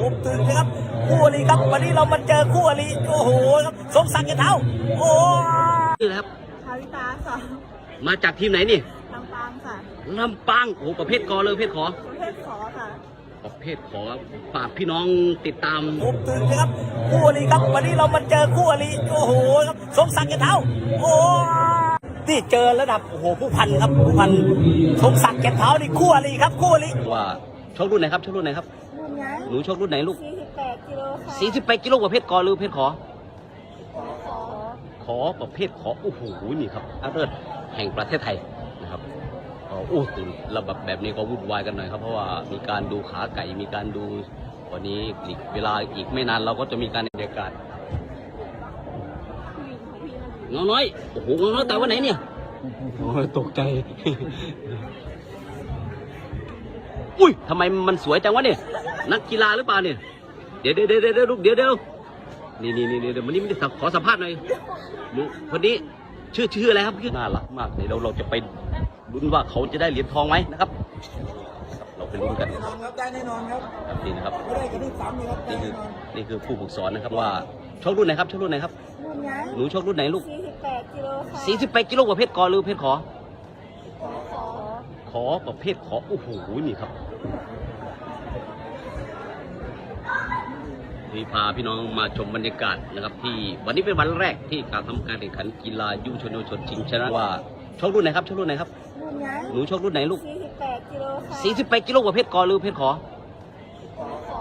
ผมถึงนะครับคู่อริครับ วันนี้เรามาเจอคู่อริโอ้โหครับสมศักดิ์เกยรตเท้าโอ้นี่แหละครับชาวิตาค่ะมาจากทีมไหนนี่ลำปางค่ะลำปางโอ้โหประเภทกอเลยประเภทขอประเภทขอค่ะประเภทขอฝากพี่น้องติดตามผมถึงนะครับคู่อริครับ วันนี้เรามาเจอคู่อริโอ้โหครับสมศักดิ์เกยรตเท้าโอ้นี่เจอระดับโอ้โหผู้พันครับผู้พันสมศักดิ์เกยรตเท้านี่คู่อริครับคู่อริว่าชกรุ่นไหนครับชกรุ่นไหนครับรุ่ นยังหนูชกรุ่นไหนลูก48กิโลค่ะสี่สิบแปดกิโลประเภทกอหรือประเภทขอ ขอขอขอประเภทขอโอ้โหนี่ครับอาเลิศแห่งประเทศไทยนะครับก็โอ้ตื่นระบบแบบนี้ก็วุ่นวายกันหน่อยครับเพราะว่ามีการดูขาไก่มีการดูวันนี้อีกเวลาอีกไม่นานเราก็จะมีการบรรยากาศผู้หญิงของพี่นั่นเงาน้อยโอ้โหเงาน้อยแต่วันไหนเนี่ยโอ้ยตกใจ อุ้ยทำไมมันสวยจังวะเนี่ยนักกีฬาหรือเปล่าเนี่ยเดี๋ยวเดี๋ยวเดี๋ยวเดี๋ยวลูกเดี๋ยวเดี๋ยวนี่นี่นี่เดี๋ยววันนี้ไม่ได้ขอสัมภาษณ์หน่อยหนูคนนี้ชื่อชื่ออะไรครับน่ารักมากเดี๋ยวเราเราจะไปลุ้นว่าเขาจะได้เหรียญทองไหมนะครับ เราไปลุ้นกันแน่นอนครับได้แน่นอนครับครับนี่นะครับไม่ได้กระดึ๊บซ้ำเลยครับได้นี่คือแน่นอนนี่คือผู้ฝึกสอนนะครับว่าชกรุ่นไหนครับชกรุ่นไหนครับรุ่นยังหนูชกรุ่นไหนลูก48กิโลค่ะสี่สิบแปดกิโลประเภทกอหรือประเภทขอขอขอ ขอประเภทขอโอ้โหนี่ครับนี่พาพี่น้องมาชมบรรยากาศนะครับ ที่วันนี้เป็นวันแรกที่การทำการแข่งขันกีฬายุวชนเยาวชนชิงชนะว่าชกรุ่นไหนครับชกรุ่นไหนครับรุ่นยังหนูชกรุ่นไหนลูก48กิโลค่ะสี่สิบแปดกิโลประเภทกอหรือประเภทขอขอขอ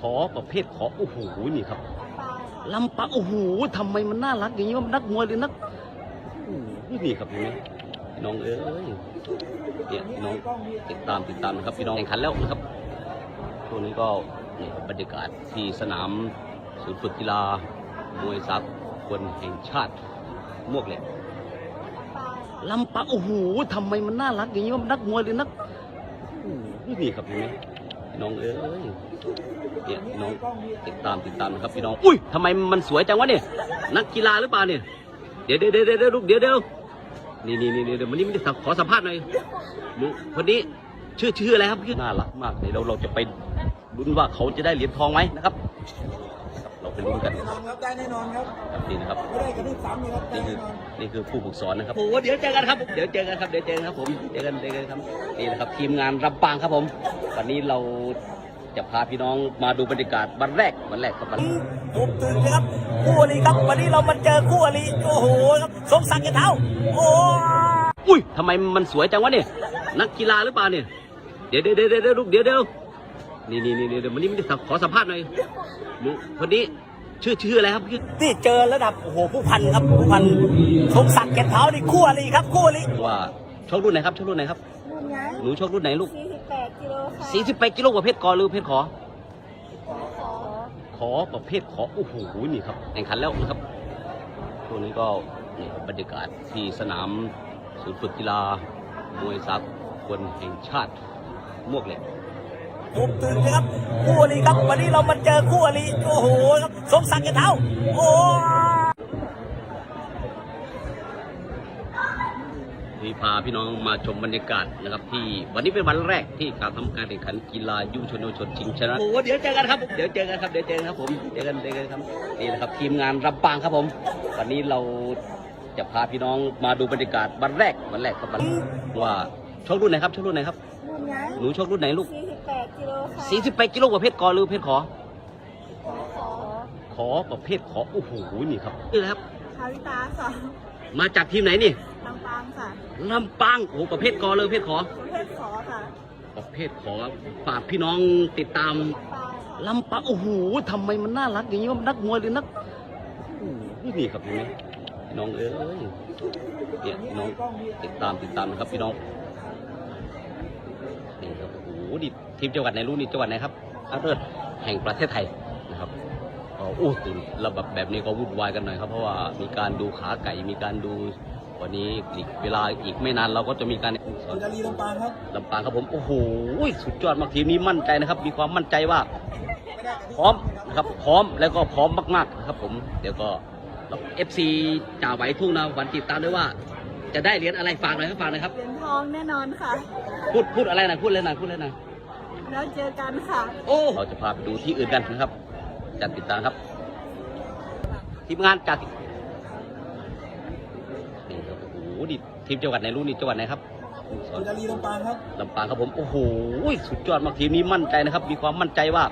ขอประเภทขอโอ้โหนี่ครับลำปางค่ะลำปางโอ้โหทำไมมันน่ารักอย่างนี้ว่านักมวยหรือนักโอ้โหนี่ครับเห็นไหมพี่ น้องเอ้ยเนี่ยพี่น้องติดตามติดตามนะครับพี่น้องแข่งขันแล้วนะครับช่วงนี้ก็นี่บรรยากาศที่สนามศูนย์ฝึกกีฬามวยสากลแห่งชาติมวกเหล็กลำปางค่ะโอ้โหทำไมมันน่ารักอย่างนี้ว่านักมวยหรือนักนี่ครับเห็นไหมพี่น้องเอ้ยเนี่ยน้องติดตามติดตามนะครับพี่น้อง อุ้ยทำไมมันสวยจังวะเนี่ยนักกีฬาหรือเปล่าเนี่ยเดี๋ยวเดี๋ยวเดี๋ยวเดี๋ยวลูกเดี๋ยวเดี๋ยว นี่นี่นี่เดี๋ยววันนี้ไม่ได้ขอสัมภาษณ์หน่อยหนูคนนี้ชื่อชื่ออะไรครับน่ารักมากเดี๋ยวเราเราจะไปลุ้นว่าเขาจะได้เหรียญทองไหมนะครับ เราไปลุ้นกันแน่นอนครับได้แน่นอนครับครับนี่นะครับไม่ได้กระดึ๊บซ้ำเลยครับได้นี่คือแน่นอนนี่คือผู้ฝึกสอนนะครับโอ้โหเดี๋ยวเจอกันครับเดี๋ยวเจอกันครับเดี๋ยวเจอกันครับผมเจอกันเจอกันครับนี่นะครับทีมงานรำปางครับผม วันนี้เรา จะพาพี่น้องมาดูบรรยากาศวันแรกวันแรกครับวันผมถึงนะครับคู่อริครับ วันนี้เรามาเจอคู่อริโอ้โหครับสมศักดิ์เกยรตเท้าโอ้อุ้ยทำไมมันสวยจังวะเนี่ยนักกีฬาหรือเปล่าเนี่ยเดี๋ยวเดี๋ยวเดี๋ยวเดี๋ยวลูกเดี๋ยวเดี๋ยวนี่นี่นี่เดี๋ยววันนี้ไม่ได้ขอสัมภาษณ์หน่อยหนูคนนี้ชื่อชื่ออะไรครับนี่เจอระดับโอ้โหผู้พันครับผู้พันสมศักดิ์เกยรตเท้านี่คู่อริครับคู่อริว่าชกรุ่นไหนครับชกรุ่นไหนครับรุ่นยังหนูชกรุ่นไหนลูก48 กิโลค่ะสี่สิบแปดกิโลประเภทกอหรือประเภทขอ ขอขอขอประเภทขอโอ้โหนี่ครับแข่งขันแล้วนะครับช่วงนี้ก็นี่บรรยากาศที่สนามศูนย์ฝึกกีฬามวยสากลแห่งชาติมวกเหล็กผมถึงนะครับคู่อริครับ วันนี้เรามาเจอคู่อริโอ้โหครับสมศักดิ์เกยรตเท้าโอ้ ที่พาพี่น้องมาชมบรรยากาศนะครับที่วันนี้เป็นวันแรกที่การทำการแข่งขันกีฬายุวชนเยาวชนชิงชนะโอ้โหเดี๋ยวเจอกันครับเดี๋ยวเจอกันครับเดี๋ยวเจอกันครับผมเจอกันเจอกันครับนี่นะครับทีมงานรำปางครับผม วันนี้เราจะพาพี่น้องมาดูบรรยากาศวันแรกวันแรกครับวันว่าชกรุ่นไหนครับชกรุ่นไหนครับรุ่นยังหนูชกรุ่นไหนลูก48กิโลค่ะสี่สิบแปดกิโลประเภทกอหรือประเภทขอขอขอขอประเภทขอโอ้โหนี่ครับนี่แหละครับชาวิตาค่ะมาจากทีมไหนนี่ ลำปางค่ะลำปางโอ้โหประเภทกอเลยประเภทขอประเภทขอค่ะประเภทขอฝากพี่น้องติดตามลำปางค่ะลำปางโอ้โหทำไมมันน่ารักอย่างนี้ว่านักมวยหรือนักโอ้โหนี่ครับเห็นไหมพี่น้องเอ้ยเนี่ยพี่น้องติดตามติดตามนะครับพี่น้องนี่ครับโอ้โหนี่ทีมจังหวัดไหนรู้นี่จังหวัดไหนครับอาเลิศแห่งประเทศไทยนะครับก็โอ้ตื่นระบบแบบนี้ก็วุ่นวายกันหน่อยครับเพราะว่ามีการดูขาไก่มีการดู วันนี้อีกเวลาอีกไม่นานเราก็จะมีการสอนคุณดาลีลำปางครับลำปางครับผมโอ้โหสุดยอดมากทีมนี้มั่นใจนะครับ มีความมั่นใจว่า พร้อมนะครับพร้อมแล้วก็พร้อมมากๆนะครับผมเดี๋ยวก็เอฟซีจ่าไหวทุ่งนาวันติดตามด้วยว่า จะได้เหรียญอะไรฝากหน่อยครับฝากหน่อยครับเหรียญทองแน่นอนค่ะ พูดพูดอะไรหน่อยพูดเลยหน่อยพูดเลยหน่อยแล้วเจอกันค่ะ โอ้เราจะพาไปดูที่อื่นกันนะครับจัดติดตามครับ ทีมงานจากนี่ครับโอ้โห นี่ทีมจังหวัดไหนรู้นี่จังหวัดไหนครับสอนบุรีลำปางครับลำปางครับผมโอ้โหสุดยอดมากทีมนี้มั่นใจนะครับ มีความมั่นใจว่า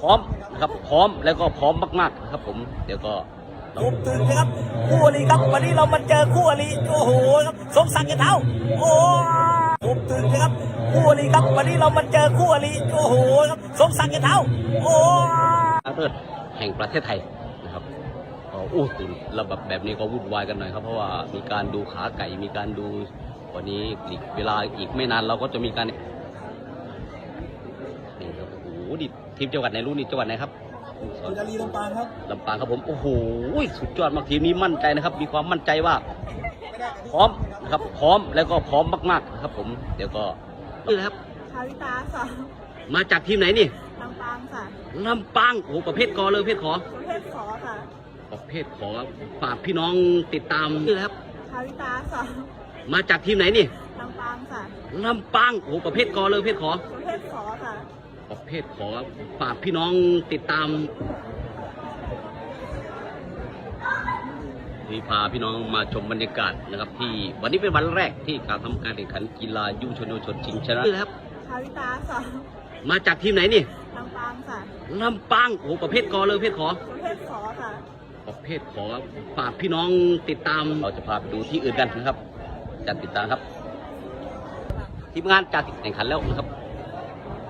พร้อมนะครับพร้อมแล้วก็พร้อมมากๆนะครับผมเดี๋ยวก็ผมตื่นนะครับคู่อริครับวันนี้เรามาเจอคู่อริโอ้โหครับสมศักดิ์เท้าโอ้ผมตื่นนะครับคู่อริครับวันนี้เรามาเจอคู่อริโอ้โหครับสมศักดิ์เท้าโอ้ชนะเลิศแห่งประเทศไทยนะครับก็ โอ้ตื่นระบบแบบนี้ก็วุ่นวายกันหน่อยครับ เพราะว่ามีการดูขาไก่มีการดูวันนี้อีกเวลาอีกไม่นานเราก็จะมีการนี่ครับโอ้โหนี่ทีมจังหวัดไหนรู้นี่จังหวัดไหนครับสอนบุรีลำปางครับลำปางครับผมโอ้โหสุดยอดมากทีมนี้มั่นใจนะครับ มีความมั่นใจว่าพร้อมนะครับพร้อมแล้วก็พร้อมมากๆนะครับ ผม เดี๋ยวก็นี่นะครับชาวิตาสองมาจากทีมไหนนี่ลำปางค่ะลำปางโอ้โหประเภทกอเลยประเภทขอ ประเภทขอฝากพี่น้องติดตามนี่นะครับชาวิตาสองมาจากทีมไหนนี่ลำปางค่ะลำปางโอ้โหประเภทกอเลยประเภทขอประเภทขอค่ะประเภทขอฝากพี่น้องติดตามที่พาพี่น้องมาชมบรรยากาศนะครับ ที่วันนี้เป็นวันแรกที่การทำการแข่งขันกีฬายุวชนเยาวชนชิงชนะนะครับชาวิตาสองมาจากทีมไหนนี่ลำปางค่ะลำปางโอ้โหประเภทกอเลยประเภทขอ ประเภทขอฝากพี่น้องติดตาม เราจะพาไปดูที่อื่นกันนะครับ จัดติดตามครับ ทีมงานจัดแข่งขันแล้วนะครับ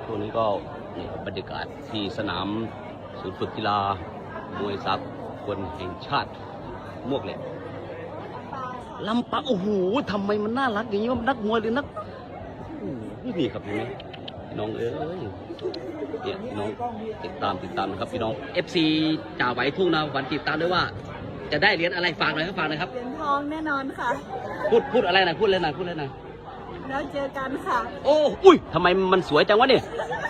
ช่วงนี้ก็นี่บรรยากาศที่สนามศูนย์ฝึกกีฬามวยสากลแห่งชาติมวกเหล็กลำปางโอ้โหทำไมมันน่ารักอย่างนี้ว่านักมวยหรือนักโอ้โหนี่ครับเห็นไหม น้องเอ้ยเนี่ยพี่น้องติดตามติดตามนะครับพี่น้อง FC จ่าไหวทุ่งนาวันติดตามด้วยว่า จะได้เหรียญอะไรฝากหน่อยครับฝากหน่อยครับ เหรียญทองแน่นอนค่ะ พูดพูดอะไรหน่อยพูดเลยหน่อยพูดเลยหน่อยแล้วเจอกันค่ะ โอ้อุ้ยทำไมมันสวยจังวะเนี่ย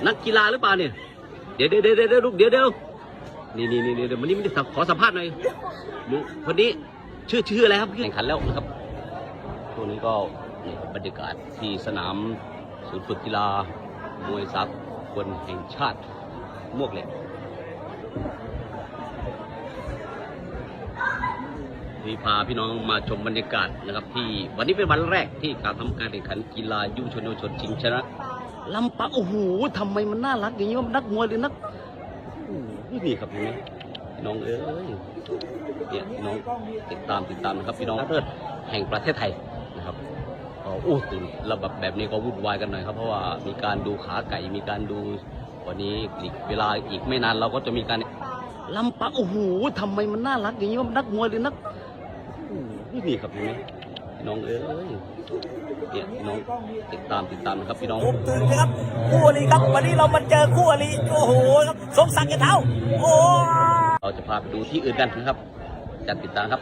นักกีฬาหรือเปล่าเนี่ยเดี๋ยวเดี๋ยวเดี๋ยวเดี๋ยวลูกเดี๋ยวเดี๋ยวนี่นี่นี่เดี๋ยววันนี้ไม่ได้สัมขอสัมภาษณ์หน่อยหนูคนนี้ชื่อชื่ออะไรครับแข่งขันแล้วนะครับช่วงนี้ก็นี่ครับบรรยากาศที่สนามศูนย์ฝึกกีฬา มวยสากลแห่งชาติมวกเหล็กที่พาพี่น้องมาชมบรรยากาศนะครับที่วันนี้เป็นวันแรกที่การทำการแข่งขันกีฬายุชนเยชนชิงชนะลำปางโอ้โหทำไมมันน่ารักอย่างนี้ว่านักมวยหรือนักโอ้นี่ครับพี่น้องเอ้ยเนี่ยพี่น้องติดตามติดตามนะครับพี่น้องเลิศแห่งประเทศไทย อ้ตื่นระบบแบบนี้ก็วุ่นวายกันหน่อยครับ เพราะว่ามีการดูขาไก่มีการดูวันนี้อีกเวลาอีกไม่นานเราก็จะมีการลำปางโอ้โหทำไมมันน่ารักอย่างนี้ว่านักมวยหรือนักโอ้โหนี่ครับเห็นไหมพี่น้องเอ้ยเนี่ยพี่น้องติดตามติดตามนะครับพี่น้องผมตื่นนะครับคู่อริครับวันนี้เรามาเจอคู่อริโอ้โหครับสมศักดิ์เท้าโอ้เราจะพาไปดูที่อื่นกันนะครับจัดติดตามครับ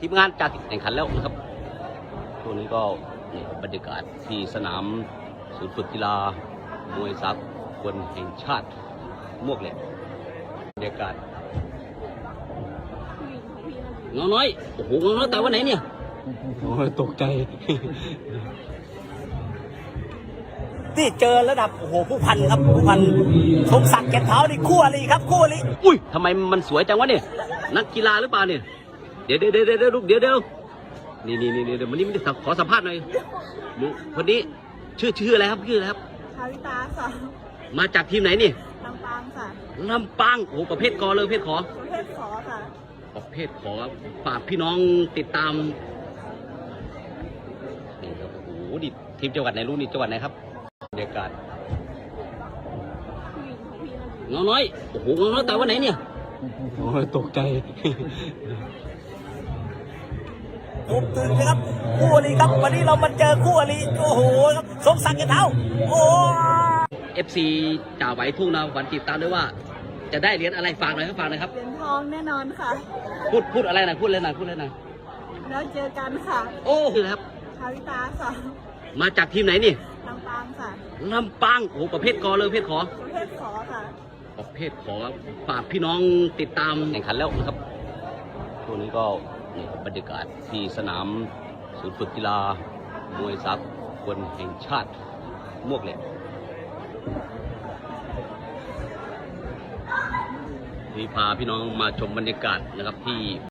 ทีมงานจัดแข่งขันแล้วนะครับช่ วงนี้ก็นี่ครับบรรยากาศที่สนามศูนย์ฝึกกีฬามวยสากลแห่งชาติมวกเหล็กบรรยากาศเงาน้อยโอ้โหเงาน้อยแต่วันไหนเนี่ยโอ้ยตกใจนี่เจอระดับโอ้โหผู้พันครับผู้พันสมศักดิ์เท้านี่คู่อริครับคู่อริอุ้ยทำไมมันสวยจังวะเนี่ยนักกีฬาหรือเปล่าเนี่ยเดี๋ยวเดี๋ยวเดี๋ยวเดี๋ยวลูกเดี๋ยวเดี๋ยว นี่นี่นี่เดี๋ยววันนี้ไม่ได้สัมขอสัมภาษณ์หน่อยหนูคนนี้ชื่อชื่ออะไรครับชื่ออะไรครับชาวิตาสองมาจากทีมไหนนี่ลำปางค่ะลำปางโอ้โหประเภทกอเลยประเภทขอประเภทขอค่ะประเภทขอฝากพี่น้องติดตามนี่ครับโอ้โหนี่ทีมจังหวัดไหนรู้นี่จังหวัดไหนครับบรรยากาศเงาน้อยโอ้โหเงาน้อยแต่วันไหนเนี่ยโอ้ยตกใจ ผมตื่นนะครับ คู่อริครับ วันนี้เรามาเจอคู่อริโอ้โหครับสมศักดิ์เท้าโอ้เอฟซีจ่าไหวทุ่งนาวันติดตามด้วยว่า จะได้เหรียญอะไรฝากหน่อยครับฝากหน่อยครับ เหรียญทองแน่นอนค่ะ พูดพูดอะไรหน่อยพูดเลยหน่อยพูดเลยหน่อยแล้วเจอกันค่ะ โอ้คืออะไรครับชาวิตาสองมาจากทีมไหนนี่ลำปางค่ะลำปางโอ้โหประเภทกอเลยประเภทขอประเภทขอค่ะประเภทขอฝากพี่น้องติดตามแข่งขันแล้วนะครับช่วงนี้ก็ นี่บรรยากาศที่สนามศูนย์ฝึกกีฬามวซับคนแห่งชาติมวกเหล็กที่พาพี่น้องมาชมบรรยากาศนะครับที่